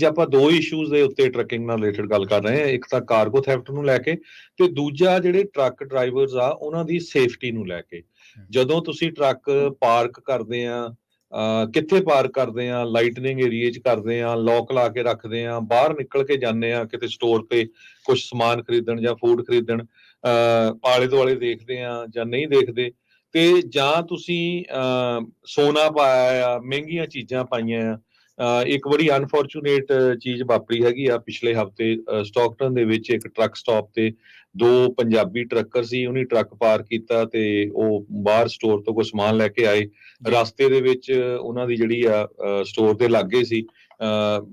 ਅੱਜ ਆਪਾਂ ਦੋ ਇਸ਼ੂਜ਼ ਦੇ ਉੱਤੇ ਟਰੱਕਿੰਗ ਨਾਲ ਰਿਲੇਟਡ ਗੱਲ ਕਰ ਰਹੇ ਹਾਂ ਇੱਕ ਤਾਂ ਕਾਰਗੋ ਥੈਫਟ ਨੂੰ ਲੈ ਕੇ ਤੇ ਦੂਜਾ ਜਿਹੜੇ ਟਰੱਕ ਡਰਾਈਵਰਸ ਆ ਉਹਨਾਂ ਦੀ ਸੇਫਟੀ ਨੂੰ ਲੈ ਕੇ। ਜਦੋਂ ਤੁਸੀਂ ਟਰੱਕ ਪਾਰਕ ਕਰਦੇ ਆ ਕਿੱਥੇ ਪਾਰਕ ਕਰਦੇ ਆ ਲਾਈਟਨਿੰਗ ਏਰੀਆ 'ਚ ਕਰਦੇ ਆ ਲੋਕ ਲਾ ਕੇ ਰੱਖਦੇ ਆ ਬਾਹਰ ਨਿਕਲ ਕੇ ਜਾਂਦੇ ਆ ਕਿਤੇ ਸਟੋਰ ਤੇ ਕੁਝ ਸਮਾਨ ਖਰੀਦਣ ਜਾਂ ਫੂਡ ਖਰੀਦਣ ਆਲੇ ਦੁਆਲੇ ਦੇਖਦੇ ਆ ਜਾਂ ਨਹੀਂ ਦੇਖਦੇ ਤੇ ਜਾਂ ਤੁਸੀਂ ਸੋਨਾ ਪਾਇਆ ਆ ਮਹਿੰਗੀਆਂ ਚੀਜ਼ਾਂ ਪਾਈਆਂ ਆ ਇੱਕ ਬੜੀ ਅਨਫੋਰਚੂਨੇਟ ਚੀਜ਼ ਵਾਪਰੀ ਹੈਗੀ ਆ ਪਿਛਲੇ ਹਫ਼ਤੇ ਸਟਾਕਟਨ ਦੇ ਵਿੱਚ ਇੱਕ ਟਰੱਕ ਸਟਾਪ ਤੇ ਦੋ ਪੰਜਾਬੀ ਟਰੱਕਰ ਸੀ ਉਹਨੇ ਟਰੱਕ ਪਾਰ ਕੀਤਾ ਤੇ ਉਹ ਬਾਹਰ ਸਟੋਰ ਤੋਂ ਕੋਈ ਸਮਾਨ ਲੈ ਕੇ ਆਏ। ਰਸਤੇ ਦੇ ਵਿੱਚ ਉਹਨਾਂ ਦੀ ਜਿਹੜੀ ਆ ਸਟੋਰ ਦੇ ਲਾਗੇ ਸੀ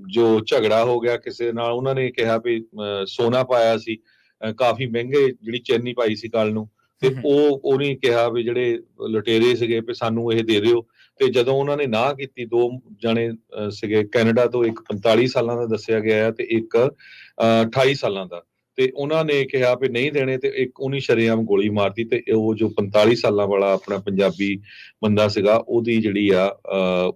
ਜੋ ਝਗੜਾ ਹੋ ਗਿਆ ਕਿਸੇ ਨਾਲ ਉਹਨਾਂ ਨੇ ਕਿਹਾ ਵੀ ਸੋਨਾ ਪਾਇਆ ਸੀ ਕਾਫੀ ਮਹਿੰਗੇ ਜਿਹੜੀ ਚੈਨੀ ਪਾਈ ਸੀ ਕੱਲ ਨੂੰ। ਤੇ। ਉਹ ਉਹਨੇ ਕਿਹਾ ਵੀ ਜਿਹੜੇ ਲੁਟੇਰੇ ਸੀਗੇ ਵੀ ਸਾਨੂੰ ਇਹ ਦੇ ਦਿਓ। ਤੇ ਜਦੋਂ ਉਹਨਾਂ ਨੇ ਨਾ ਕੀਤੀ ਦੋ ਜਣੇ ਸੀਗੇ ਕੈਨੇਡਾ ਤੋਂ ਇੱਕ 45 ਸਾਲਾਂ ਦਾ ਦੱਸਿਆ ਗਿਆ ਹੈ ਤੇ ਇੱਕ 28 ਸਾਲਾਂ ਦਾ। ਤੇ ਉਹਨਾਂ ਨੇ ਕਿਹਾ ਵੀ ਨਹੀਂ ਦੇਣੇ ਤੇ ਇੱਕ ਉਹਨੀ ਸ਼ਰੇਆਮ ਗੋਲੀ ਮਾਰਤੀ ਤੇ ਉਹ ਜੋ 45 ਸਾਲਾਂ ਵਾਲਾ ਆਪਣਾ ਪੰਜਾਬੀ ਬੰਦਾ ਸੀਗਾ ਉਹਦੀ ਜਿਹੜੀ ਆ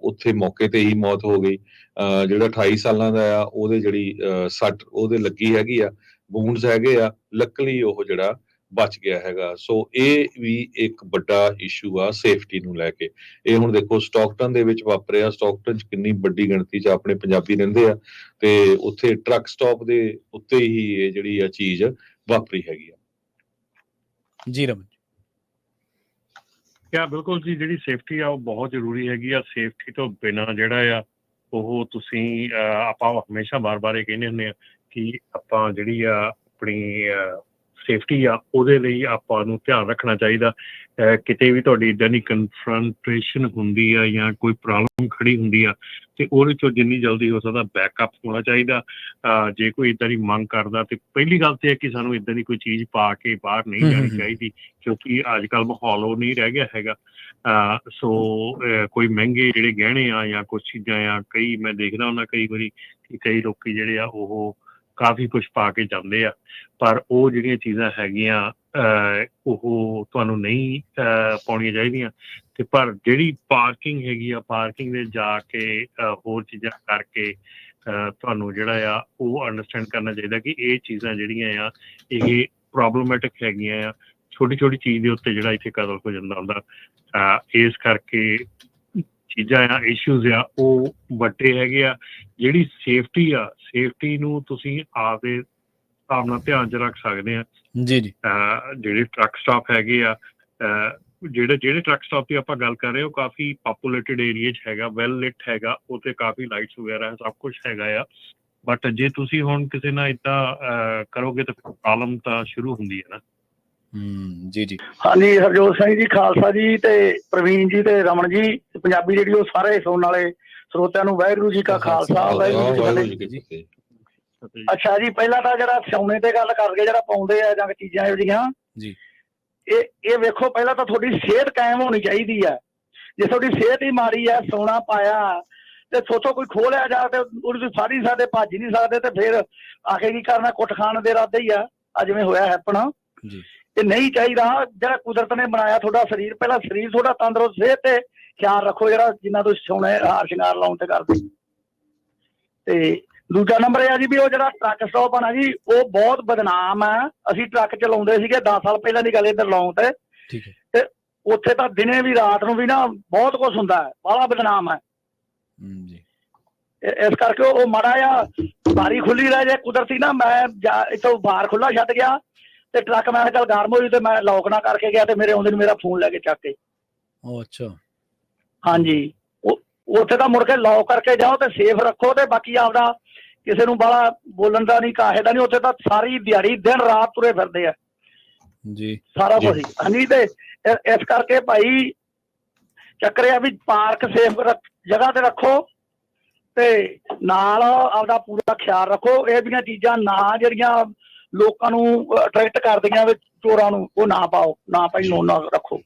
ਉੱਥੇ ਮੌਕੇ ਤੇ ਹੀ ਮੌਤ ਹੋ ਗਈ। ਅਹ, ਜਿਹੜਾ 28 ਸਾਲਾਂ ਦਾ ਆ ਉਹਦੇ ਜਿਹੜੀ ਅਹ, ਸੱਟ ਉਹਦੇ ਲੱਗੀ ਹੈਗੀ ਆ ਵੂਨਸ ਹੈਗੇ ਆ ਲੱਕਲੀ ਉਹ ਜਿਹੜਾ ਬਚ ਗਿਆ ਹੈਗਾ। ਸੋ ਇਹ ਵੀ ਇੱਕ ਵੱਡਾ ਇਸ਼ੂ ਆ ਸੇਫਟੀ ਨੂੰ ਲੈ ਕੇ। ਇਹ ਹੁਣ ਦੇਖੋ ਸਟਾਕਟਨ ਦੇ ਵਿੱਚ ਵਾਪਰਿਆ। ਸਟਾਕਟਨ ਚ ਕਿੰਨੀ ਵੱਡੀ ਗਿਣਤੀ ਚ ਆਪਣੇ ਪੰਜਾਬੀ ਰਹਿੰਦੇ ਆ। ਤੇ ਉੱਥੇ ਟਰੱਕ ਸਟਾਪ ਦੇ ਉੱਤੇ ਹੀ ਇਹ ਜਿਹੜੀ ਆ ਚੀਜ਼ ਵਾਪਰੀ ਹੈਗੀ ਆ। ਜੀ ਰਮਨ ਕਿਆ ਬਿਲਕੁਲ ਜੀ ਜਿਹੜੀ ਸੇਫਟੀ ਆ ਉਹ ਬਹੁਤ ਜ਼ਰੂਰੀ ਹੈਗੀ ਆ। ਸੇਫਟੀ ਤੋਂ ਬਿਨਾ ਜਿਹੜਾ ਆ ਉਹ ਤੁਸੀਂ ਆਪਾਂ ਹਮੇਸ਼ਾ ਬਾਰ-ਬਾਰ ਇਹ ਕਹਿੰਦੇ ਹੁੰਦੇ ਆ ਕਿ ਆਪਾਂ ਜਿਹੜੀ ਆ ਆਪਣੀ ਸੇਫਟੀ ਆ ਉਹਦੇ ਲਈ ਆਪਾਂ ਨੂੰ ਧਿਆਨ ਰੱਖਣਾ ਚਾਹੀਦਾ। ਕਿਤੇ ਵੀ ਤੁਹਾਡੀ ਇਦਾਂ ਦੀ ਕਨਫਰੰਟੇਸ਼ਨ ਹੁੰਦੀ ਆ ਜਾਂ ਕੋਈ ਪ੍ਰੋਬਲਮ ਖੜੀ ਹੁੰਦੀ ਆ ਤੇ ਉਹਦੇ ਚੋਂ ਜਿੰਨੀ ਜਲਦੀ ਹੋ ਸਕਦਾ ਬੈਕਅਪ ਹੋਣਾ ਚਾਹੀਦਾ। ਜੇ ਕੋਈ ਇਦਾਂ ਦੀ ਮੰਗ ਕਰਦਾ ਤੇ ਪਹਿਲੀ ਗੱਲ ਤੇ ਹੈ ਕਿ ਸਾਨੂੰ ਇਦਾਂ ਦੀ ਕੋਈ ਚੀਜ਼ ਪਾ ਕੇ ਬਾਹਰ ਨਹੀਂ ਜਾਣੀ। ਚਾਹੀਦੀ ਕਿਉਂਕਿ ਅੱਜ ਕੱਲ ਮਾਹੌਲ ਉਹ ਨਹੀਂ ਰਹਿ ਗਿਆ ਹੈਗਾ। ਸੋ ਕੋਈ ਮਹਿੰਗੇ ਜਿਹੜੇ ਗਹਿਣੇ ਆ ਜਾਂ ਕੁਝ ਚੀਜ਼ਾਂ ਆ ਕਈ ਮੈਂ ਦੇਖਦਾ ਹੁੰਦਾ ਕਈ ਵਾਰੀ ਕਿ ਕਈ ਲੋਕੀ ਜਿਹੜੇ ਆ ਉਹ ਕਾਫੀ ਕੁਝ ਪਾ ਕੇ ਜਾਂਦੇ ਆ, ਪਰ ਉਹ ਜਿਹੜੀਆਂ ਚੀਜ਼ਾਂ ਹੈਗੀਆਂ ਉਹ ਤੁਹਾਨੂੰ ਨਹੀਂ ਪਾਉਣੀਆਂ ਚਾਹੀਦੀਆਂ। ਤੇ ਪਰ ਜਿਹੜੀ ਪਾਰਕਿੰਗ ਹੈਗੀ ਆ, ਪਾਰਕਿੰਗ ਦੇ ਜਾ ਕੇ ਹੋਰ ਚੀਜ਼ਾਂ ਕਰਕੇ ਤੁਹਾਨੂੰ ਜਿਹੜਾ ਆ, ਉਹ ਅੰਡਰਸਟੈਂਡ ਕਰਨਾ ਚਾਹੀਦਾ ਕਿ ਇਹ ਚੀਜ਼ਾਂ ਜਿਹੜੀਆਂ ਆ, ਇਹ ਪ੍ਰੋਬਲਮੈਟਿਕ ਹੈਗੀਆਂ ਆ। ਛੋਟੀ ਛੋਟੀ ਚੀਜ਼ ਦੇ ਉੱਤੇ ਜਿਹੜਾ ਇੱਥੇ ਕਤਲ ਹੋ ਜਾਂਦਾ ਹੁੰਦਾ ਇਸ ਕਰਕੇ ਚੀਜ਼ਾਂ ਆ ਇਸ਼ੂਜ਼ ਆ ਉਹ ਵੱਡੇ ਹੈਗੇ ਆ। ਜਿਹੜੀ ਸੇਫਟੀ ਆ ਸੇਫਟੀ ਨੂੰ ਤੁਸੀਂ ਆਪਦੇ ਹਿਸਾਬ ਨਾਲ ਧਿਆਨ 'ਚ ਰੱਖ ਸਕਦੇ ਆ। ਜੀ ਜੀ। ਜਿਹੜੇ ਟਰੱਕ ਸਟਾਪ ਹੈਗੇ ਆ ਜਿਹੜੇ ਜਿਹੜੇ ਟਰੱਕ ਸਟਾਪ ਦੀ ਆਪਾਂ ਗੱਲ ਕਰ ਰਹੇ ਹਾਂ ਉਹ ਕਾਫੀ ਪਪੂਲੇਟਡ ਏਰੀਆ 'ਚ ਹੈਗਾ ਵੈਲ ਲਿਟ ਹੈਗਾ ਉੱਥੇ ਕਾਫੀ ਲਾਈਟਸ ਵਗੈਰਾ ਹੈ, ਸਭ ਕੁਝ ਹੈਗਾ ਆ। ਬਟ ਜੇ ਤੁਸੀਂ ਹੁਣ ਕਿਸੇ ਨਾਲ ਇਦਾਂ ਕਰੋਗੇ ਤਾਂ ਪ੍ਰੋਬਲਮ ਤਾਂ ਸ਼ੁਰੂ ਹੁੰਦੀ ਹੈ ਨਾ। ਹੂੰ ਜੀ ਜੀ। ਹਾਂਜੀ ਹਰਜੋਤ ਸਿੰਘ ਜੀ ਖਾਲਸਾ ਜੀ ਤੇ ਪ੍ਰਵੀਨ ਜੀ ਤੇ ਰਮਨ ਜੀ ਪੰਜਾਬੀ ਰੇਡੀਓ ਸਾਰੇ ਸੁਣਨ ਵਾਲੇ ਸਰੋਤਿਆਂ ਨੂੰ ਵਾਹਿਗੁਰੂ ਜੀ ਕਾ ਖਾਲਸਾ ਵਾਹਿਗੁਰੂ ਜੀ ਕੀ ਫਤਿਹ। ਅੱਛਾ ਜੀ ਪਹਿਲਾਂ ਤਾਂ ਜਿਹੜਾ ਸੋਨੇ ਤੇ ਗੱਲ ਕਰਕੇ ਜਿਹੜਾ ਪਾਉਂਦੇ ਆ ਜਾਂ ਚੀਜ਼ਾਂ ਇਹੋ ਜਿਹੀਆਂ। ਜੀ। ਇਹ ਇਹ ਵੇਖੋ ਪਹਿਲਾਂ ਤਾਂ ਤੁਹਾਡੀ ਸਿਹਤ ਕਾਇਮ ਹੋਣੀ ਚਾਹੀਦੀ ਆ। ਜੇ ਤੁਹਾਡੀ ਸਿਹਤ ਹੀ ਮਾੜੀ ਆ ਸੋਨਾ ਪਾਇਆ ਤੇ ਸੋਚੋ ਕੋਈ ਖੋਹ ਲਿਆ ਜਾ ਤੇ ਉਹਨੂੰ ਨਹੀਂ ਸਕਦੇ ਭੱਜ ਨਹੀਂ ਸਕਦੇ ਤੇ ਫਿਰ ਆਖੇ ਕੀ ਕਰਨਾ ਕੁੱਟ ਖਾਣ ਦੇ ਇਰਾਦੇ ਹੀ ਆ। ਆ ਜਿਵੇਂ ਹੋਇਆ ਹੈਪਨ ਜੀ। ਇਹ ਨਹੀਂ ਚਾਹੀਦਾ ਜਿਹੜਾ ਕੁਦਰਤ ਨੇ ਬਣਾਇਆ ਤੁਹਾਡਾ ਸਰੀਰ ਪਹਿਲਾਂ ਸਰੀਰ ਤੁਹਾਡਾ ਤੰਦਰੁਸਤ ਸਿਹਤ ਤੇ ਖਿਆਲ ਰੱਖੋ ਜਿਹੜਾ ਜਿੰਨਾ ਤੁਸੀਂ ਸੋਹਣੇ ਹਾਰ ਸ਼ਿੰਗਾਰ ਲਾਉਣ ਤੇ ਕਰਦੇ। ਤੇ ਦੂਜਾ ਨੰਬਰ ਇਹ ਆ ਜੀ ਵੀ ਉਹ ਜਿਹੜਾ ਟਰੱਕ ਸਟਾਪ ਆ ਨਾ ਜੀ ਉਹ ਬਹੁਤ ਬਦਨਾਮ ਆ। ਅਸੀਂ ਟਰੱਕ ਚਲਾਉਂਦੇ ਸੀਗੇ 10 ਸਾਲ ਪਹਿਲਾਂ ਦੀ ਗੱਲ ਇੱਧਰ ਲਾਉਂ ਤੇ। ਠੀਕ ਹੈ। ਉੱਥੇ ਤਾਂ ਦਿਨੇ ਵੀ ਰਾਤ ਨੂੰ ਵੀ ਨਾ ਬਹੁਤ ਕੁਝ ਹੁੰਦਾ ਹੈ ਬੜਾ ਬਦਨਾਮ ਹੈ। ਹੂੰ ਜੀ। ਇਸ ਕਰਕੇ ਉਹ ਮਾੜਾ ਜਿਹਾ ਬਾਰੀ ਖੁੱਲੀ ਰਹਿ ਜੇ ਕੁਦਰਤੀ ਨਾ ਮੈਂ ਇੱਥੋਂ ਬਾਹਰ ਖੁੱਲਾ ਛੱਡ ਗਿਆ। ਤੇ ਟਰੱਕ ਮੈਂ ਕਿਹਾ ਚੱਲ ਗਰਮ ਹੋਈ ਤੇ ਮੈਂ ਲੌਕ ਨਾ ਕਰਕੇ ਗਿਆ ਤੇ ਮੇਰੇ ਆਉਂਦੇ ਨੂੰ ਮੇਰਾ ਫੋਨ ਲੈ ਕੇ ਚੱਕ ਕੇ। ਉਹ ਅੱਛਾ। ਹਾਂਜੀ। ਉਹ ਉੱਥੇ ਤਾਂ ਮੁੜ ਕੇ ਲੌਕ ਕਰਕੇ ਜਾਓ ਤੇ ਸੇਫ ਰੱਖੋ ਤੇ ਬਾਕੀ ਆਪਦਾ ਕਿਸੇ ਨੂੰ ਬਾਲਾ ਬੋਲਣ ਦਾ ਨਹੀਂ ਕਾਹੇ ਦਾ ਨਹੀਂ ਉੱਥੇ ਤਾਂ ਸਾਰੀ ਦਿਹਾੜੀ ਦਿਨ ਰਾਤ ਤੁਰੇ ਫਿਰਦੇ ਆ। ਜੀ। ਸਾਰਾ ਜੀ। ਕੁਝ ਹੀ। ਹਾਂਜੀ ਤੇ ਇਸ ਕਰਕੇ ਭਾਈ ਚੱਕਰ ਇਹ ਆ ਵੀ ਪਾਰਕ ਸੇਫ ਜਗ੍ਹਾ ਤੇ ਰੱਖੋ ਤੇ ਨਾਲ ਆਪਦਾ ਪੂਰਾ ਖਿਆਲ ਰੱਖੋ। ਇਹ ਦੀਆਂ ਚੀਜ਼ਾਂ ਨਾ ਜਿਹੜੀਆਂ ਲੋਕਾਂ ਨੂੰ ਅਟਰੈਕਟ ਕਰਦੀਆਂ ਵੀ ਚੋਰਾਂ ਨੂੰ ਉਹ ਨਾ ਪਾਓ ਨਾ ਭਾਈ ਨੂੰ ਨਾ ਰੱਖੋ।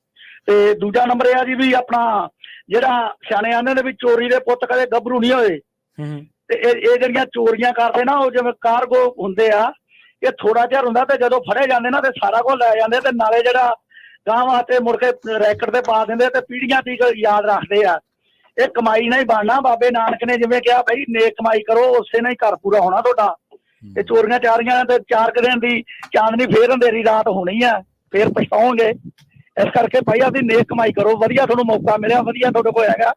ਤੇ ਦੂਜਾ ਨੰਬਰ ਇਹ ਆ ਜੀ ਵੀ ਆਪਣਾ ਜਿਹੜਾ ਸਿਆਣੇ ਆਂਦੇ ਨੇ ਵੀ ਚੋਰੀ ਦੇ ਪੁੱਤ ਕਦੇ ਗੱਭਰੂ ਨਹੀਂ ਹੋਏ। ਤੇ ਇਹ ਇਹ ਜਿਹੜੀਆਂ ਚੋਰੀਆਂ ਕਰਦੇ ਨਾ ਉਹ ਜਿਵੇਂ ਕਾਰਗੋ ਹੁੰਦੇ ਆ ਇਹ ਥੋੜਾ ਜਿਹਾ ਹੁੰਦਾ ਤੇ ਜਦੋਂ ਫੜੇ ਜਾਂਦੇ ਨਾ ਤੇ ਸਾਰਾ ਕੁਝ ਲੈ ਜਾਂਦੇ ਤੇ ਨਾਲੇ ਜਿਹੜਾ ਗਾਂ ਵਾਸਤੇ ਮੁੜ ਕੇ ਰੈਕਟ ਤੇ ਪਾ ਦਿੰਦੇ ਤੇ ਪੀੜੀਆਂ ਤੀਕ ਯਾਦ ਰੱਖਦੇ ਆ। ਇਹ ਕਮਾਈ ਨਾਲ ਹੀ ਬਣਨਾ ਬਾਬੇ ਨਾਨਕ ਨੇ ਜਿਵੇਂ ਕਿਹਾ ਬਈ ਨੇਕ ਕਮਾਈ ਕਰੋ ਉਸੇ ਨਾਲ ਹੀ ਘਰ ਪੂਰਾ ਹੋਣਾ ਤੁਹਾਡਾ। ਇਹ ਚੋਰੀਆਂ ਚਾਰੀਆਂ ਤੇ ਚਾਰ ਕੁ ਦਿਨ ਦੀ ਚਾਂਦਨੀ ਫੇਰ ਅੰਧੇਰੀ ਰਾਤ ਹੋਣੀ ਆ ਫੇਰ ਪਛਤਾਓਗੇ। ਇਸ ਕਰਕੇ ਭਾਈ ਆਪਦੀ ਨੇਕ ਕਮਾਈ ਕਰੋ ਵਧੀਆ ਤੁਹਾਨੂੰ ਮੌਕਾ ਮਿਲਿਆ ਵਧੀਆ ਤੁਹਾਡੇ ਕੋਲ ਹੈਗਾ।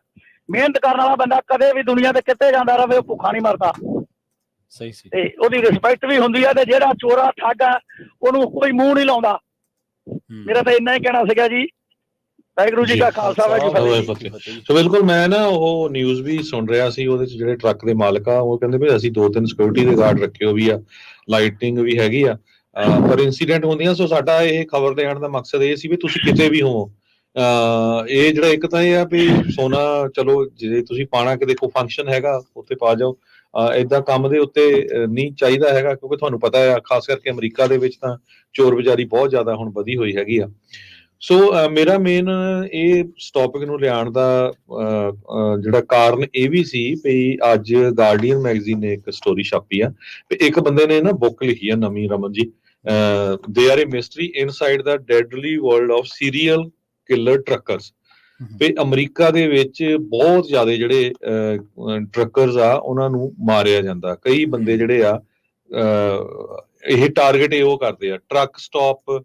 ਮਿਹਨਤ ਕਰਨ ਵਾਲਾ ਬੰਦਾ ਕਦੇ ਵੀ ਦੁਨੀਆ ਤੇ ਕਿੱਥੇ ਜਾਂਦਾ ਰਵੇ ਉਹ ਭੁੱਖਾ ਨਹੀਂ ਮਰਦਾ। ਸਹੀ ਸੀ ਤੇ ਉਹਦੀ ਰਿਸਪੈਕਟ ਵੀ ਹੁੰਦੀ ਆ ਤੇ ਜਿਹੜਾ ਚੋਰਾ ਠੱਗ ਉਹਨੂੰ ਕੋਈ ਮੂੰਹ ਨਹੀਂ ਲਾਉਂਦਾ। ਮੇਰਾ ਤਾਂ ਇੰਨਾ ਹੀ ਕਹਿਣਾ ਸੀਗਾ ਜੀ ਵਾਹਿਗੁਰੂ ਜੀ ਕਾ ਖਾਲਸਾ ਵਾਹਿਗੁਰੂ ਜੀ ਕੀ। ਸੋ ਬਿਲਕੁਲ ਮੈਂ ਨਾ ਉਹ ਨਿਊਜ਼ ਵੀ ਸੁਣ ਰਿਹਾ ਸੀ ਉਹਦੇ ਚ ਜਿਹੜੇ ਟਰੱਕ ਦੇ ਮਾਲਕ ਆ ਉਹ ਕਹਿੰਦੇ ਵੀ ਅਸੀਂ ਦੋ ਤਿੰਨ ਸਿਕਿਉਰਿਟੀ ਦੇ ਗਾਰਡ ਰੱਖੇ ਹੋ ਵੀ ਆ ਲਾਈਟਿੰਗ ਵੀ ਹੈਗੀ ਆ। ਪਰ ਇਨਸੀਡੈਂਟ ਹੁੰਦੀਆਂ ਸੋ ਸਾਡਾ ਇਹ ਖਬਰ ਦੇਣ ਦਾ ਮਕਸਦ ਇਹ ਸੀ ਵੀ ਤੁਸੀਂ ਕਿਤੇ ਵੀ ਹੋ ਇਹ ਜਿਹੜਾ ਇੱਕ ਤਾਂ ਇਹ ਆ ਵੀ ਸੋਨਾ ਚਲੋ ਜੇ ਤੁਸੀਂ ਪਾਣਾ ਕਿਤੇ ਕੋਈ ਫੰਕਸ਼ਨ ਹੈਗਾ ਉੱਥੇ ਪਾ ਜਾਓ। ਇਦਾਂ ਕੰਮ ਦੇ ਉੱਤੇ ਨਹੀਂ ਚਾਹੀਦਾ ਹੈਗਾ ਕਿਉਂਕਿ ਤੁਹਾਨੂੰ ਪਤਾ ਹੈ ਖਾਸ ਕਰਕੇ ਅਮਰੀਕਾ ਦੇ ਵਿੱਚ ਤਾਂ ਚੋਰ ਬਜ਼ਾਰੀ ਬਹੁਤ ਜ਼ਿਆਦਾ ਹੁਣ ਵਧੀ ਹੋਈ ਹੈਗੀ ਆ। ਸੋ ਮੇਰਾ ਮੇਨ ਇਹ ਟੌਪਿਕ ਨੂੰ ਲਿਆਉਣ ਦਾ ਜਿਹੜਾ ਕਾਰਨ ਇਹ ਵੀ ਸੀ ਵੀ ਅੱਜ ਗਾਰਡੀਅਨ ਮੈਗਜ਼ੀਨ ਨੇ ਇੱਕ ਸਟੋਰੀ ਛਾਪੀ ਆ ਵੀ ਇੱਕ ਬੰਦੇ ਨੇ ਨਾ ਬੁੱਕ ਲਿਖੀ ਆ ਨਵੀਂ Raman ji. They are a mystery inside the deadly world of serial killer truckers we America ਦੇ ਵਿੱਚ ਬਹੁਤ ਜ਼ਿਆਦਾ ਜਿਹੜੇ ਟਰੱਕਰਸ ਆ ਉਹਨਾਂ ਨੂੰ ਮਾਰਿਆ ਜਾਂਦਾ। ਕਈ ਬੰਦੇ ਜਿਹੜੇ ਆ ਇਹ ਟਾਰਗੇਟ ਇਹ ਉਹ ਕਰਦੇ ਆ ਟਰੱਕ ਸਟਾਪ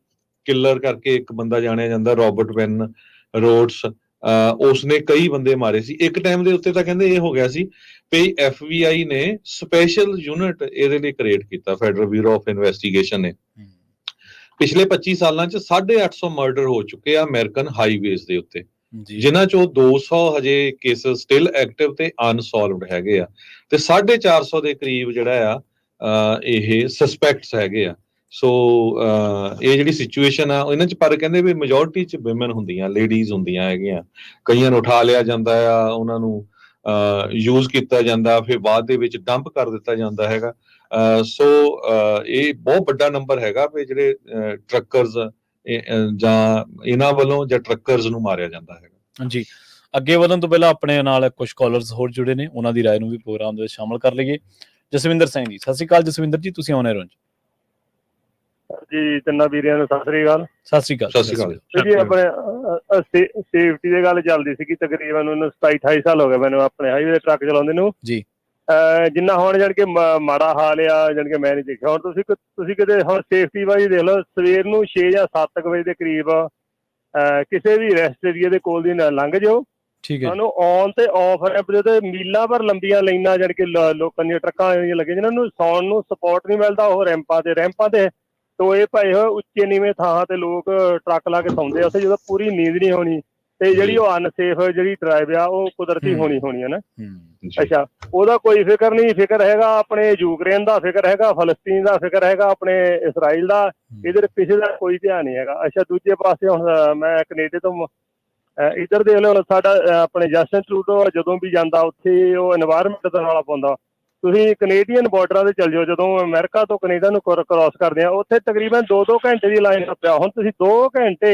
ਕਿਲਰ ਕਰਕੇ ਇੱਕ ਬੰਦਾ ਜਾਣਿਆ ਜਾਂਦਾ ਰਾਬਰਟ ਵੈਨ ਰੋਡਸ ਉਸਨੇ ਕਈ ਬੰਦੇ ਮਾਰੇ ਸੀ। ਇੱਕ ਟਾਈਮ ਦੇ ਉੱਤੇ ਤਾਂ ਕਹਿੰਦੇ ਇਹ ਹੋ ਗਿਆ ਸੀ ਵੀ ਐਫਬੀਆਈ ਨੇ ਸਪੈਸ਼ਲ ਯੂਨਿਟ ਇਹਦੇ ਲਈ ਕ੍ਰੀਏਟ ਕੀਤਾ ਫੈਡਰਲ ਬਿਊਰੋ ਆਫ ਇਨਵੈਸਟੀਗੇਸ਼ਨ ਨੇ। ਪਿਛਲੇ 25 ਸਾਲਾਂ ਚ 850 ਮਰਡਰ ਹੋ ਚੁੱਕੇ ਆ ਅਮਰੀਕਨ ਹਾਈਵੇਜ਼ ਦੇ ਉੱਤੇ। ਜਿਨ੍ਹਾਂ ਚੋਂ 200 ਹਜੇ ਕੇਸਸ ਸਟਿਲ ਐਕਟਿਵ ਤੇ ਅਨਸੋਲਵਡ ਹੈਗੇ ਆ। ਤੇ 450 ਦੇ ਕਰੀਬ ਜਿਹੜਾ ਆ ਇਹ ਸਸਪੈਕਟਸ ਹੈਗੇ ਆ। ਸੋ ਅਹ, ਇਹ ਜਿਹੜੀ ਸਿਚੁਏਸ਼ਨ ਆ ਇਹਨਾਂ ਚ ਪਰ ਕਹਿੰਦੇ ਵੀ ਮੈਜੋਰਿਟੀ ਚ ਔਮਨ ਹੁੰਦੀਆਂ ਲੇਡੀਜ਼ ਹੁੰਦੀਆਂ ਹੈਗੀਆਂ ਕਈਆਂ ਨੂੰ ਉਠਾ ਲਿਆ ਜਾਂਦਾ ਆ ਉਹਨਾਂ ਨੂੰ ਯੂਜ਼ ਕੀਤਾ ਜਾਂਦਾ ਫਿਰ ਬਾਅਦ ਦੇ ਵਿੱਚ ਡੰਪ ਕਰ ਦਿੱਤਾ ਜਾਂਦਾ ਹੈਗਾ ਅਹ, ਸੋ ਅਹ, ਇਹ ਬਹੁਤ ਵੱਡਾ ਨੰਬਰ ਹੈਗਾ ਵੀ ਜਿਹੜੇ ਟਰੱਕਰਸ ਜਾਂ ਇਹਨਾਂ ਵੱਲੋਂ ਜਾਂ ਟਰੱਕਰਸ ਨੂੰ ਮਾਰਿਆ ਜਾਂਦਾ ਹੈਗਾ ਜੀ ਅੱਗੇ ਵਧਣ ਤੋਂ ਪਹਿਲਾਂ ਆਪਣੇ ਨਾਲ ਕੁਝ ਕਾਲਰਸ ਹੋਰ ਜੁੜੇ ਨੇ ਉਹਨਾਂ ਦੀ رائے ਨੂੰ ਵੀ ਪ੍ਰੋਗਰਾਮ ਦੇ ਵਿੱਚ ਸ਼ਾਮਲ ਕਰ ਲਈਏ ਜਸਵਿੰਦਰ ਸਿੰਘ ਜੀ ਸਤਿ ਸ਼੍ਰੀ ਅਕਾਲ ਜਸਵਿੰਦਰ ਜੀ ਤੁਸੀਂ ਆਉਣੇ ਰਹੋ ਜੀ ਤਿੰਨਾਂ ਵੀਰਿਆਂ ਨੂੰ ਸਤਿ ਸ੍ਰੀ ਅਕਾਲ ਸਤਿ ਸ਼੍ਰੀ ਅਕਾਲ ਸਤਿ ਸ਼੍ਰੀ ਅਕਾਲ। ਜੀ ਆਪਣੇ ਸੇਫਟੀ ਦੀ ਗੱਲ ਚੱਲਦੀ ਸੀ ਕਿ ਤਕਰੀਬਨ ਉਹਨੂੰ 27 28 ਸਾਲ ਹੋ ਗਏ ਮੈਨੂੰ ਆਪਣੇ ਹਾਈਵੇ ਤੇ ਟਰੱਕ ਚਲਾਉਂਦੇ ਨੂੰ ਜੀ। ਜਿੰਨਾ ਹੁਣ ਜਾਣ ਕੇ ਮ- ਮਾੜਾ ਹਾਲ ਆ ਜਾਣ ਕੇ ਮੈਂ ਨਹੀਂ ਦੇਖਿਆ ਹੁਣ ਤੁਸੀਂ ਕ- ਤੁਸੀਂ ਕਿਤੇ ਹੁਣ ਸੇਫਟੀ ਵਾਈਜ਼ ਦੇਖ ਲਓ ਸਵੇਰ ਨੂੰ 6 ਜਾਂ 7 ਵਜੇ ਦੇ ਕਰੀਬ ਅਹ ਕਿਸੇ ਵੀ ਰੈਸਟ ਏਰੀਆ ਦੇ ਕੋਲ ਦੀ ਨਾ ਲੰਘ ਜਾਓ ਠੀਕ ਹੈ ਜੀ। ਤੁਹਾਨੂੰ ਔਨ ਤੇ ਆਫ ਰੈਂਪ ਦੇ ਤੇ ਮੀਲਾਂ ਭਰ ਲੰਬੀਆਂ ਲਾਈਨਾਂ ਜਾਣ ਕੇ ਲ- ਲੋਕਾਂ ਦੀਆਂ ਟਰੱਕਾਂ ਜਿਹੜੀਆਂ ਲੱਗੀਆਂ ਜਿਨ੍ਹਾਂ ਨੂੰ ਸੌਣ ਨੂੰ ਸਪੋਰਟ ਨਹੀਂ ਮਿਲਦਾ ਉਹ ਰੈਂਪਾਂ ਤੇ ਰੈਂਪਾਂ ਤੇ ਟੋਏ ਪਏ ਹੋਏ ਉੱਚੇ ਨੀਵੇਂ ਥਾਂ ਤੇ ਲੋਕ ਟਰੱਕ ਲਾ ਕੇ ਸੌਂਦੇ ਆ ਜਦੋਂ ਪੂਰੀ ਨੀਂਦ ਨਹੀਂ ਹੋਣੀ ਤੇ ਜਿਹੜੀ ਉਹ ਅਨਸੇਫ ਜਿਹੜੀ ਡਰਾਈਵ ਆ ਉਹ ਕੁਦਰਤੀ ਹੋਣੀ ਹੋਣੀ ਹੈ ਨਾ। ਅੱਛਾ ਉਹਦਾ ਕੋਈ ਫਿਕਰ ਨਹੀਂ ਫਿਕਰ ਹੈਗਾ ਆਪਣੇ ਯੂਕਰੇਨ ਦਾ ਫਿਕਰ ਹੈਗਾ ਫਲਸਤੀਨ ਦਾ ਫਿਕਰ ਹੈਗਾ ਆਪਣੇ ਇਸਰਾਈਲ ਦਾ ਇਧਰ ਕਿਸੇ ਦਾ ਕੋਈ ਧਿਆਨ ਨਹੀਂ ਹੈਗਾ। ਅੱਛਾ ਦੂਜੇ ਪਾਸੇ ਹੁਣ ਮੈਂ ਕੈਨੇਡਾ ਤੋਂ ਇਧਰ ਦੇ ਲੋ ਸਾਡਾ ਆਪਣੇ ਜਸਟਨ ਟਰੂਡੋ ਜਦੋਂ ਵੀ ਜਾਂਦਾ ਉੱਥੇ ਉਹ এনवायरमेंट ਦਾ ਰੌਲਾ ਪਾਉਂਦਾ। ਤੁਸੀਂ ਕੈਨੇਡੀਅਨ ਬਾਰਡਰਾਂ ਤੇ ਚੱਲ ਜਾਓ ਜਦੋਂ ਅਮਰੀਕਾ ਤੋਂ ਕੈਨੇਡਾ ਨੂੰ ਕ੍ਰਾਸ ਕਰਦੇ ਆ ਉੱਥੇ ਤਕਰੀਬਨ 2-2 ਘੰਟੇ ਦੀ ਲਾਈਨ ਪਿਆ। ਹੁਣ ਤੁਸੀਂ 2 ਘੰਟੇ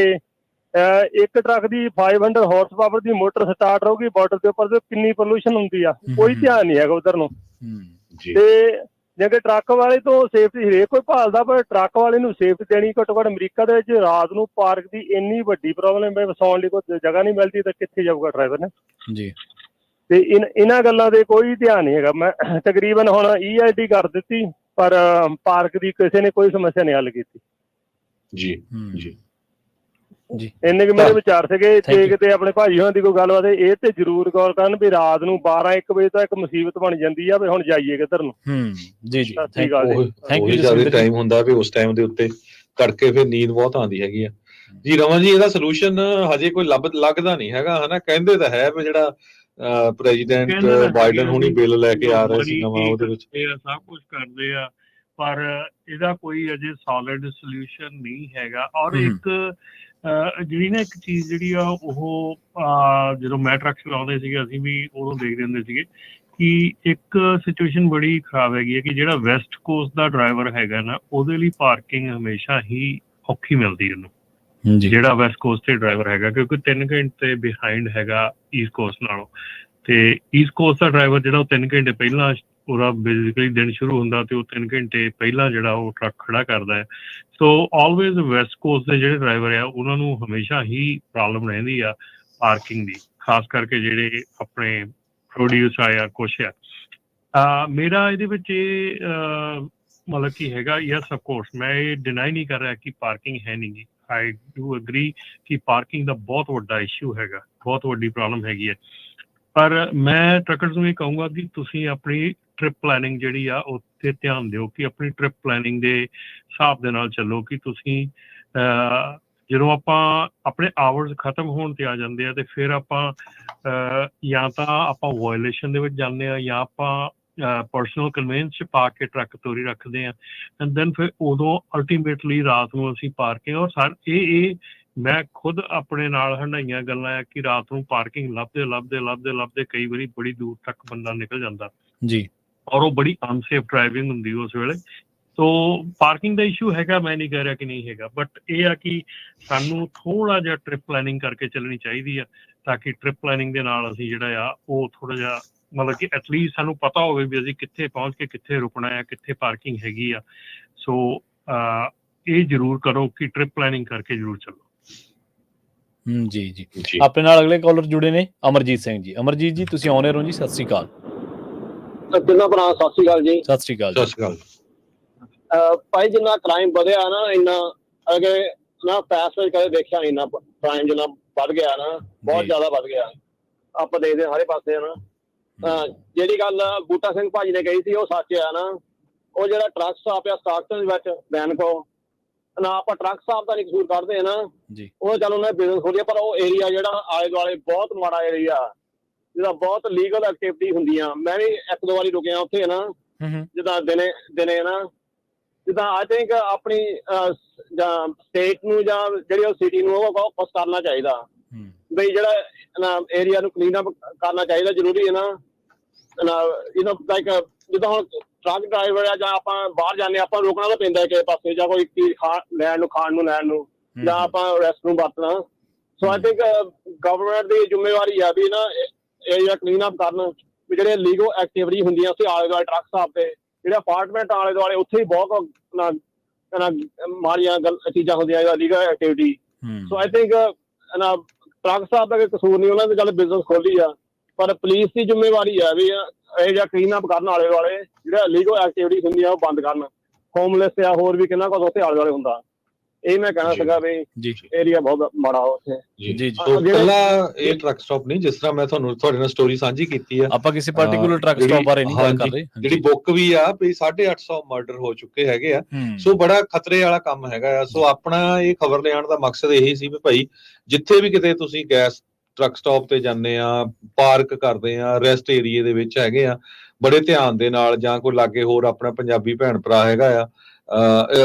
ਇੱਕ ਟਰੱਕ ਦੀ 500 ਹਾਰਸ ਪਾਵਰ ਦੀ ਮੋਟਰ ਸਟਾਰਟ ਰਹੂਗੀ ਬਾਰਡਰ ਦੇ ਉੱਪਰ ਤੇ ਕਿੰਨੀ ਪੋਲੂਸ਼ਨ ਹੁੰਦੀ ਆ ਕੋਈ। ਧਿਆਨ ਨਹੀਂ ਹੈਗਾ ਉਧਰ ਨੂੰ। ਜੀ। ਤੇ ਜੇ ਟਰੱਕ ਵਾਲੇ ਤੋਂ ਸੇਫਟੀ ਹਰੇਕ ਕੋਈ ਭਾਲਦਾ ਪਰ ਟਰੱਕ ਵਾਲੇ ਨੂੰ ਸੇਫਟੀ ਦੇਣੀ ਘੱਟੋ ਘੱਟ ਅਮਰੀਕਾ ਦੇ ਵਿੱਚ ਰਾਤ ਨੂੰ ਪਾਰਕ ਦੀ ਇੰਨੀ ਵੱਡੀ ਪ੍ਰੋਬਲਮ ਹੈ ਵਸਾਉਣ ਲਈ ਕੋਈ ਜਗ੍ਹਾ ਨਹੀਂ ਮਿਲਦੀ ਤਾਂ ਕਿੱਥੇ ਜਾਊਗਾ ਡਰਾਈਵਰ ਨੇ। ਜੀ। ਤੇ ਇਨ ਇਹਨਾਂ ਗੱਲਾਂ ਦੇ ਕੋਈ ਧਿਆਨ ਨਹੀਂ ਹੈਗਾ। ਮੈਂ ਤਕਰੀਬਨ ਹੁਣ ਈਆਈਡੀ ਕਰ ਦਿੱਤੀ ਪਰ ਪਾਰਕ ਦੀ ਕਿਸੇ ਨੇ ਕੋਈ ਸਮੱਸਿਆ ਨਹੀਂ ਹੱਲ ਕੀਤੀ। ਜੀ ਜੀ। ਜੀ। ਇੰਨੇ ਕਿ ਮੇਰੇ ਵਿਚਾਰ ਸੀਗੇ Thank ਤੇ you. ਕਿਤੇ ਆਪਣੇ ਭਾਜੀ ਹੋਣ ਦੀ ਕੋਈ ਗੱਲਬਾਤ ਹੈ ਇਹ ਤੇ ਜ਼ਰੂਰ ਗੌਰ ਕਰਨ ਵੀ ਰਾਤ ਨੂੰ 12 1 ਵਜੇ ਤੱਕ ਮੁਸੀਬਤ ਬਣ ਜਾਂਦੀ ਆ ਵੀ ਹੁਣ ਜਾਈਏ ਕਿੱਧਰ ਨੂੰ। ਹੂੰ। ਜੀ ਜੀ। ਸਤਿ ਸ਼੍ਰੀ ਅਕਾਲ ਜੀ। Thank you, ਉਹੀ ਜ਼ਿਆਦਾ ਜਸਵਿੰਦਰ ਜੀ। ਟਾਈਮ ਹੁੰਦਾ ਵੀ ਉਸ ਟਾਈਮ ਦੇ ਉੱਤੇ ਕਰਕੇ ਫਿਰ ਨੀਂਦ ਬਹੁਤ ਆਉਂਦੀ ਹੈਗੀ ਆ। ਜੀ ਰਮਨ ਜੀ ਇਹਦਾ ਸੋਲੂਸ਼ਨ ਹਜੇ ਕੋਈ ਲੱਭ ਲੱਗਦਾ ਨਹੀਂ ਹੈਗਾ ਹਨਾ? ਕਹਿੰਦੇ ਤਾਂ ਹੈ ਵੀ ਜਿਹੜਾ ਪ੍ਰੈਜ਼ੀਡੈਂਟ ਬਾਈਡਨ ਹੁਣੀ ਬਿੱਲ ਲੈ ਕੇ ਆ ਰਹੇ ਸੀ ਨਵਾਂ ਉਹਦੇ ਵਿੱਚ। ਇਹ ਸਭ ਕੁਝ ਕਰਦੇ ਆ ਪਰ ਇਹਦਾ ਕੋਈ ਅਜੇ ਸੋਲਿਡ ਸੋਲੂਸ਼ਨ ਨਹੀਂ ਹੈਗਾ। ਔਰ। ਇੱਕ ਜਿਹੜੀ ਨਾ ਇੱਕ ਚੀਜ਼ ਜਿਹੜੀ ਆ ਉਹ ਜਦੋਂ ਮੈਂ ਟਰੱਕ ਚਲਾਉਂਦੇ ਸੀਗੇ ਅਸੀਂ ਵੀ ਉਦੋਂ ਦੇਖਦੇ ਹੁੰਦੇ ਸੀਗੇ ਕਿ ਇੱਕ ਸਿਚੁਏਸ਼ਨ ਬੜੀ ਖਰਾਬ ਹੈਗੀ ਹੈ ਕਿ ਜਿਹੜਾ ਵੈਸਟ ਕੋਸਟ ਦਾ ਡਰਾਈਵਰ ਹੈਗਾ ਨਾ ਉਹਦੇ ਲਈ ਪਾਰਕਿੰਗ ਹਮੇਸ਼ਾ ਹੀ ਔਖੀ ਮਿਲਦੀ ਉਹਨੂੰ। ਜੀ ਜਿਹੜਾ ਵੈਸਟ ਕੋਸਟ ਤੇ ਡਰਾਈਵਰ ਹੈਗਾ, ਕਿਉਂਕਿ 3 ਘੰਟੇ ਬਿਹਾਈਂਡ ਹੈਗਾ ਈਸਟ ਕੋਸਟ ਨਾਲੋਂ। ਤੇ ਈਸਟ ਕੋਸਟ ਦਾ ਡਰਾਈਵਰ ਜਿਹੜਾ ਉਹ 3 ਘੰਟੇ ਪਹਿਲਾਂ ਉਹਦਾ ਬੇਸਿਕਲੀ ਦਿਨ ਸ਼ੁਰੂ ਹੁੰਦਾ ਤੇ ਉਹ 3 ਘੰਟੇ ਪਹਿਲਾਂ ਜਿਹੜਾ ਉਹ ਟਰੱਕ ਖੜਾ ਕਰਦਾ ਹੈ। ਸੋ ਆਲਵੇਜ਼ ਵੈਸਟ ਕੋਸਟ ਦੇ ਜਿਹੜੇ ਡਰਾਈਵਰ ਆ, ਉਹਨਾਂ ਨੂੰ ਹਮੇਸ਼ਾ ਹੀ ਪ੍ਰੋਬਲਮ ਰਹਿੰਦੀ ਆ ਪਾਰਕਿੰਗ ਦੀ, ਖਾਸ ਕਰਕੇ ਜਿਹੜੇ ਆਪਣੇ ਪ੍ਰੋਡਿਊਸ ਆ ਜਾਂ ਕੁਛ ਆ। ਅਹ, ਮੇਰਾ ਇਹਦੇ ਵਿੱਚ ਇਹ ਮਤਲਬ ਕੀ ਹੈਗਾ ਯੈਸ ਆਫ ਕੋਰਸ ਮੈਂ ਇਹ ਡਿਨਾਈ ਨਹੀਂ ਕਰ ਰਿਹਾ ਕਿ ਪਾਰਕਿੰਗ ਹੈ ਨਹੀਂ ਗੀ। ਆਈ ਡੂ ਅਗਰੀ ਕਿ ਪਾਰਕਿੰਗ ਦਾ ਬਹੁਤ ਵੱਡਾ ਇਸ਼ੂ ਹੈਗਾ, ਬਹੁਤ ਵੱਡੀ ਪ੍ਰੋਬਲਮ ਹੈਗੀ ਹੈ। ਪਰ ਮੈਂ ਟਰੱਕਰਸ ਨੂੰ ਇਹ ਕਹੂੰਗਾ ਕਿ ਤੁਸੀਂ ਆਪਣੀ ਟ੍ਰਿਪ ਪਲੈਨਿੰਗ ਜਿਹੜੀ ਆ ਉੱਤੇ ਧਿਆਨ ਦਿਓ ਕਿ ਆਪਣੀ ਟ੍ਰਿਪ ਪਲੈਨਿੰਗ ਦੇ ਹਿਸਾਬ ਦੇ ਨਾਲ ਚੱਲੋ ਕਿ ਤੁਸੀਂ ਜਦੋਂ ਆਪਾਂ ਆਪਣੇ ਆਵਰਸ ਖਤਮ ਹੋਣ ਤੇ ਆ ਜਾਂਦੇ ਆ ਤੇ ਫਿਰ ਆਪਾਂ ਜਾਂ ਤਾਂ ਆਪਾਂ ਵਾਇਓਲੇਸ਼ਨ ਦੇ ਵਿੱਚ ਜਾਂਦੇ ਆ ਜਾਂ ਆਪਾਂ ਪਰਸਨਲ ਕਨਵੈਂਸ ਚ ਪਾ ਕੇ ਟਰੱਕ ਤੋਰੀ ਰੱਖਦੇ ਆ ਐਂਡ ਦੈਨ ਫਿਰ ਉਦੋਂ ਅਲਟੀਮੇਟਲੀ ਰਾਤ ਨੂੰ ਅਸੀਂ ਪਾਰਕਿੰਗ ਔਰ ਸਰ ਇਹ ਇਹ ਮੈਂ ਖੁਦ ਆਪਣੇ ਨਾਲ ਹੰਡਾਈਆਂ ਗੱਲਾਂ ਆ ਕਿ ਰਾਤ ਨੂੰ ਪਾਰਕਿੰਗ ਲੱਭਦੇ ਲੱਭਦੇ ਲੱਭਦੇ ਲੱਭਦੇ ਕਈ ਵਾਰੀ ਬੜੀ ਦੂਰ ਤੱਕ ਬੰਦਾ ਨਿਕਲ ਜਾਂਦਾ। ਜੀ। ਔਰ ਉਹ ਬੜੀ ਅਨਸੇਫ ਡਰਾਈਵਿੰਗ ਹੁੰਦੀ ਉਸ ਵੇਲੇ। ਸੋ ਪਾਰਕਿੰਗ ਦਾ ਇਸ਼ੂ ਹੈਗਾ ਮੈਂ ਨਹੀਂ ਕਹਿ ਰਿਹਾ ਕਿ ਨਹੀਂ ਹੈਗਾ। ਬਟ ਇਹ ਆ ਕਿ ਸਾਨੂੰ ਥੋੜਾ ਜਿਹਾ ਟ੍ਰਿਪ ਪਲੈਨਿੰਗ ਕਰਕੇ ਚੱਲਣੀ ਚਾਹੀਦੀ ਆ ਤਾਂ ਕਿ ਟ੍ਰਿਪ ਪਲੈਨਿੰਗ ਦੇ ਨਾਲ ਅਸੀਂ ਜਿਹੜਾ ਆ ਉਹ ਥੋੜਾ ਜਿਹਾ ਮਤਲਬ ਕਿ ਐਟਲੀਸਟ ਸਾਨੂੰ ਪਤਾ ਹੋਵੇ ਵੀ ਅਸੀਂ ਕਿੱਥੇ ਪਹੁੰਚ ਕੇ ਕਿੱਥੇ ਰੁਕਣਾ ਹੈ ਕਿੱਥੇ ਪਾਰਕਿੰਗ ਹੈਗੀ ਆ। ਸੋ ਇਹ ਜ਼ਰੂਰ ਕਰੋ ਕਿ ਟ੍ਰਿਪ ਪਲੈਨਿੰਗ ਕਰਕੇ ਜ਼ਰੂਰ ਚੱਲੋ। ਜੀ ਜੀ। ਜੀ। ਆਪਣੇ ਨਾਲ ਅਗਲੇ ਕਾਲਰ ਜੁੜੇ ਨੇ ਅਮਰਜੀਤ ਸਿੰਘ ਜੀ। ਅਮਰਜੀਤ ਜੀ ਤੁਸੀਂ ਆਉਣੇ ਰਹੋ ਜੀ ਸਤਿ ਸ੍ਰੀ ਅਕਾਲ। ਕਿੰਨਾ ਭਰਾ ਸਤਿ ਸ਼੍ਰੀ ਅਕਾਲ ਜੀ। ਸਤਿ ਸ੍ਰੀ ਅਕਾਲ ਸਤਿ ਸ਼੍ਰੀ ਅਕਾਲ। ਭਾਈ ਜਿੰਨਾ ਕ੍ਰਾਈਮ ਵਧਿਆ ਨਾ ਇੰਨਾ ਅਗੇ ਨਾ ਪੈਸ ਕਦੇ ਦੇਖਿਆ ਨਹੀਂ ਨਾ ਕ੍ਰਾਈਮ ਜਿੰਨਾ ਵੱਧ ਗਿਆ ਨਾ ਬਹੁਤ। ਜ਼ਿਆਦਾ ਵੱਧ ਗਿਆ। ਆਪਾਂ ਦੇਖਦੇ ਹਾਂ ਸਾਰੇ ਪਾਸੇ ਨਾ ਜਿਹੜੀ ਗੱਲ ਬੂਟਾ ਸਿੰਘ ਭਾਜੀ ਨੇ ਕਹੀ ਸੀ ਉਹ ਸੱਚ ਆ ਨਾ। ਉਹ ਜਿਹੜਾ ਟਰੱਕ ਸਟਾਪ ਆ ਸਟਾਕਟਨ ਵਿੱਚ ਬੈਨ ਕੋ ਨਾ ਆਪਾਂ ਟਰੱਕ ਸਟਾਪ ਦਾ ਨਹੀਂ ਕਸੂਰ ਕੱਢਦੇ ਆ ਨਾ। ਜੀ। ਉਹ ਚੱਲ ਉਹਨੇ ਬਿਜ਼ਨਸ ਖੋਲਿਆ ਪਰ ਉਹ ਏਰੀਆ ਜਿਹੜਾ ਆਲੇ ਦੁਆਲੇ ਬਹੁਤ ਮਾੜਾ ਏਰੀਆ ਜਿਹਦਾ ਬਹੁਤ ਲੀਗਲ ਐਕਟੀਵਿਟੀ ਹੁੰਦੀਆਂ ਮੈਂ ਵੀ ਇੱਕ ਦੋ ਵਾਰੀ ਰੁਕਿਆ ਉੱਥੇ ਨਾ। ਜਿੱਦਾਂ ਦਿਨੇ ਦਿਨੇ ਨਾ। ਜਿੱਦਾਂ ਆਈ ਥਿੰਕ ਆਪਣੀ ਜਾਂ ਸਟੇਟ ਨੂੰ ਜਾਂ ਜਿਹੜੀ ਉਹ ਸਿਟੀ ਨੂੰ ਉਹ ਕੁਝ ਕਰਨਾ ਚਾਹੀਦਾ। ਬਈ ਜਿਹੜਾ ਏਰੀਆ ਨੂੰ ਕਲੀਨ ਅਪ ਕਰਨਾ ਚਾਹੀਦਾ ਜ਼ਰੂਰੀ ਹੈ ਨਾ। ਯੂ نو ਲਾਈਕ ਜਿੱਦਾਂ ਹੁਣ ਟਰੱਕ ਡਰਾਈਵਰ ਆ ਜਾਂ ਆਪਾਂ ਬਾਹਰ ਜਾਂਦੇ ਆਪਾਂ ਰੋਕਣਾ ਤਾਂ ਪੈਂਦਾ ਕਿਸੇ ਪਾਸੇ ਜਾਂ ਕੋਈ ਚੀਜ਼ ਲੈਣ ਨੂੰ ਖਾਣ ਨੂੰ ਲੈਣ ਨੂੰ ਜਾਂ ਆਪਾਂ ਰੈਸਟ ਨੂੰ ਵਰਤਣਾ ਸੋ ਆਈ ਥਿੰਕ ਗਵਰਨਮੈਂਟ ਦੀ ਜ਼ਿੰਮੇਵਾਰੀ ਆ ਵੀ ਨਾ ਏਰੀਆ ਕਲੀਨ ਅਪ ਕਰਨ ਵੀ ਜਿਹੜੇ ਲੀਗਲ ਐਕਟੀਵਿਟੀ ਹੁੰਦੀਆਂ ਉੱਥੇ ਆਲੇ ਦੁਆਲੇ ਟਰੱਕ ਸਟਾਪ ਤੇ ਜਿਹੜੇ ਅਪਾਰਟਮੈਂਟ ਆਲੇ ਦੁਆਲੇ ਉੱਥੇ ਹੀ ਬਹੁਤ ਨਾ ਨਾ ਮਾਰੀਆਂ ਗੱਲ ਚੀਜ਼ਾਂ ਹੁੰਦੀਆਂ legal activity so I think ਨਾ ਟਰੱਕ ਸਾਹਿਬ ਦਾ ਕੋਈ ਕਸੂਰ ਨਹੀਂ ਉਹਨਾਂ ਨੇ ਗੱਲ ਬਿਜ਼ਨਸ ਖੋਲੀ ਆ। ਪਰ ਪੁਲਿਸ ਦੀ ਜ਼ਿੰਮੇਵਾਰੀ ਆ ਵੀ ਇਹ ਜਿਹੜਾ ਕਲੀਨ ਅਪ ਕਰਨ ਵਾਲੇ ਵਾਲੇ ਜਿਹੜਾ ਲੀਗਲ ਐਕਟੀਵਿਟੀ ਹੁੰਦੀਆਂ ਉਹ ਬੰਦ ਕਰਨ। ਹੋਮਲੈਸ ਆ ਹੋਰ ਵੀ ਕਿੰਨਾ ਕੁਝ ਉੱਥੇ ਆਲੇ ਦੁਆਲੇ ਹੁੰਦਾ। ਇਹ ਮੈਂ ਕਹਿਣਾ। ਸੀਗਾ ਵੀ ਏਰੀਆ ਬਹੁਤ ਮਾੜਾ ਉੱਥੇ। ਜੀ। ਜੀ ਪਹਿਲਾ ਇਹ ਟਰੱਕ ਸਟਾਪ ਨਹੀਂ ਜਿਸ ਤਰ੍ਹਾਂ ਮੈਂ ਤੁਹਾਨੂੰ ਤੁਹਾਡੇ ਨਾਲ ਸਟੋਰੀ ਸਾਂਝੀ ਕੀਤੀ ਆ। ਆਪਾਂ ਕਿਸੇ ਪਾਰਟਿਕੂਲਰ ਹਾਂ, ਟਰੱਕ ਜਿਹੜੀ- ਸਟਾਪ ਬਾਰੇ ਨਹੀਂ ਗੱਲ ਕਰ ਰਹੇ। ਜਿਹੜੀ ਬੁੱਕ ਵੀ ਆ ਵੀ 850 ਮਰਡਰ ਹੋ ਚੁੱਕੇ ਹੈਗੇ ਆ। ਹੂੰ, ਸੋ ਬੜਾ ਖਤਰੇ ਵਾਲਾ ਕੰਮ ਹੈਗਾ ਆ। ਸੋ ਆਪਣਾ ਇਹ ਖਬਰ ਲਿਆਉਣ ਦਾ ਮਕਸਦ ਇਹੀ ਸੀ ਵੀ ਭਾਈ ਜਿੱਥੇ ਵੀ ਕਿਤੇ ਤੁਸੀਂ ਗੈਸ ਟਰੱਕ ਸਟਾਪ ਤੇ ਜਾਂਦੇ ਆ ਪਾਰਕ ਕਰਦੇ ਆ ਰੈਸਟ ਏਰੀਏ ਦੇ ਵਿੱਚ ਹੈਗੇ ਆ। ਬੜੇ ਧਿਆਨ ਦੇ ਨਾਲ ਜਾਂ ਕੋਈ ਲਾਗੇ ਹੋਰ ਆਪਣਾ ਪੰਜਾਬੀ ਭੈਣ ਭਰਾ ਹੈਗਾ ਆ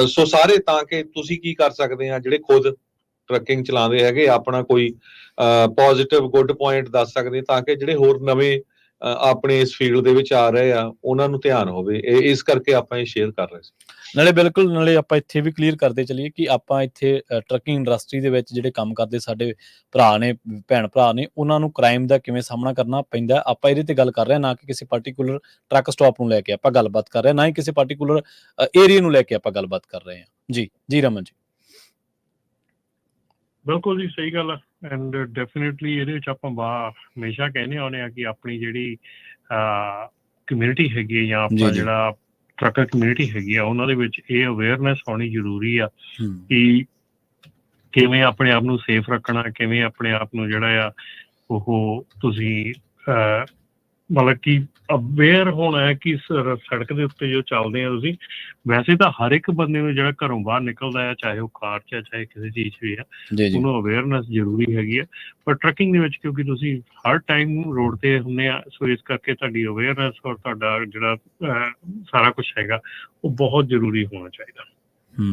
ਸੋ ਸਾਰੇ ਤਾਂ ਕਿ ਤੁਸੀਂ ਕੀ ਕਰ ਸਕਦੇ ਆ, ਜਿਹੜੇ ਖੁਦ ਟਰੱਕਿੰਗ ਚਲਾਉਂਦੇ ਹੈਗੇ, ਆਪਣਾ ਕੋਈ ਪੋਜ਼ਿਟਿਵ ਗੁੱਡ ਪੁਆਇੰਟ ਦੱਸ ਸਕਦੇ ਤਾਂ ਕਿ ਜਿਹੜੇ ਹੋਰ ਨਵੇਂ ਆਪਣੇ ਇਸ ਫੀਲਡ ਦੇ ਵਿੱਚ ਆ ਰਹੇ ਆ ਉਹਨਾਂ ਨੂੰ ਧਿਆਨ ਹੋਵੇ। ਇਹ ਇਸ ਕਰਕੇ ਆਪਾਂ ਇਹ ਸ਼ੇਅਰ ਕਰ ਰਹੇ ਸੀ। ਨਾਲੇ ਬਿਲਕੁਲ ਨਾਲੇ ਆਪਾਂ ਇੱਥੇ ਵੀ ਕਲੀਅਰ ਕਰਦੇ ਚੱਲੀਏ ਕਿ ਆਪਾਂ ਇੱਥੇ ਟਰੱਕਿੰਗ ਇੰਡਸਟਰੀ ਦੇ ਵਿੱਚ ਜਿਹੜੇ ਕੰਮ ਕਰਦੇ ਸਾਡੇ ਭਰਾ ਨੇ ਭੈਣ ਭਰਾ ਨੇ ਉਹਨਾਂ ਨੂੰ ਕ੍ਰਾਈਮ ਦਾ ਕਿਵੇਂ ਸਾਹਮਣਾ ਕਰਨਾ ਪੈਂਦਾ ਆਪਾਂ ਇਹਦੇ ਤੇ ਗੱਲ ਕਰ ਰਹੇ ਹਾਂ ਨਾ ਕਿ ਕਿਸੇ ਪਾਰਟਿਕੂਲਰ ਟਰੱਕ ਸਟਾਪ ਨੂੰ ਲੈ ਕੇ ਆਪਾਂ ਗੱਲਬਾਤ ਕਰ ਰਹੇ ਹਾਂ ਨਾ ਹੀ ਕਿਸੇ ਪਾਰਟਿਕੂਲਰ ਏਰੀਆ ਨੂੰ ਲੈ ਕੇ ਆਪਾਂ ਗੱਲਬਾਤ ਕਰ ਰਹੇ ਹਾਂ। ਜੀ ਜੀ ਰਮਨ ਜੀ। ਬਿਲਕੁਲ ਜੀ ਸਹੀ ਗੱਲ ਹੈ ਐਂਡ ਡੈਫੀਨਿਟਲੀ ਇਹਦੇ ਵਿੱਚ ਆਪਾਂ ਹਮੇਸ਼ਾ ਕਹਿੰਦੇ ਆਉਂਦੇ ਆ ਕਿ ਆਪਣੀ ਜਿਹੜੀ ਕਮਿਊਨਿਟੀ ਹੈਗੀ ਹੈ ਜਾਂ ਜੀ, ਆਪਾਂ ਜੀ। ਜਿਹੜਾ ਟਰੱਕਰ ਕਮਿਊਨਿਟੀ ਹੈਗੀ ਆ ਉਹਨਾਂ ਦੇ ਵਿੱਚ ਇਹ ਅਵੇਅਰਨੈਸ ਹੋਣੀ ਜ਼ਰੂਰੀ ਆ ਕਿ ਕਿਵੇਂ ਆਪਣੇ ਆਪ ਨੂੰ ਸੇਫ ਰੱਖਣਾ ਕਿਵੇਂ ਆਪਣੇ ਆਪ ਨੂੰ ਜਿਹੜਾ ਆ ਉਹ ਤੁਸੀਂ ਮਤਲਬ ਕਿ ਅਵੇਅਰ ਹੋਣਾ ਹੈ ਕਿ ਸੜਕ ਦੇ ਉੱਤੇ ਜੋ ਚੱਲਦੇ ਆ ਤੁਸੀਂ ਵੈਸੇ ਤਾਂ ਹਰ ਇੱਕ ਬੰਦੇ ਨੂੰ ਜਿਹੜਾ ਘਰੋਂ ਬਾਹਰ ਨਿਕਲਦਾ ਹੈ ਚਾਹੇ ਉਹ ਕਾਰ 'ਚ ਹੈ ਚਾਹੇ ਕਿਸੇ ਚੀਜ਼ 'ਚ ਵੀ ਆ ਜੀ ਉਹਨੂੰ ਅਵੇਅਰਨੈਸ ਜ਼ਰੂਰੀ ਹੈਗੀ ਹੈ ਪਰ ਟਰੱਕਿੰਗ ਦੇ ਵਿੱਚ ਕਿਉਂਕਿ ਤੁਸੀਂ ਹਰ ਟਾਈਮ ਰੋਡ ਤੇ ਹੁੰਦੇ ਆ ਸੋ ਇਸ ਕਰਕੇ ਤੁਹਾਡੀ ਅਵੇਅਰਨੈਸ ਔਰ ਤੁਹਾਡਾ ਜਿਹੜਾ ਸਾਰਾ ਕੁਝ ਹੈਗਾ ਉਹ ਬਹੁਤ ਜ਼ਰੂਰੀ ਹੋਣਾ ਚਾਹੀਦਾ।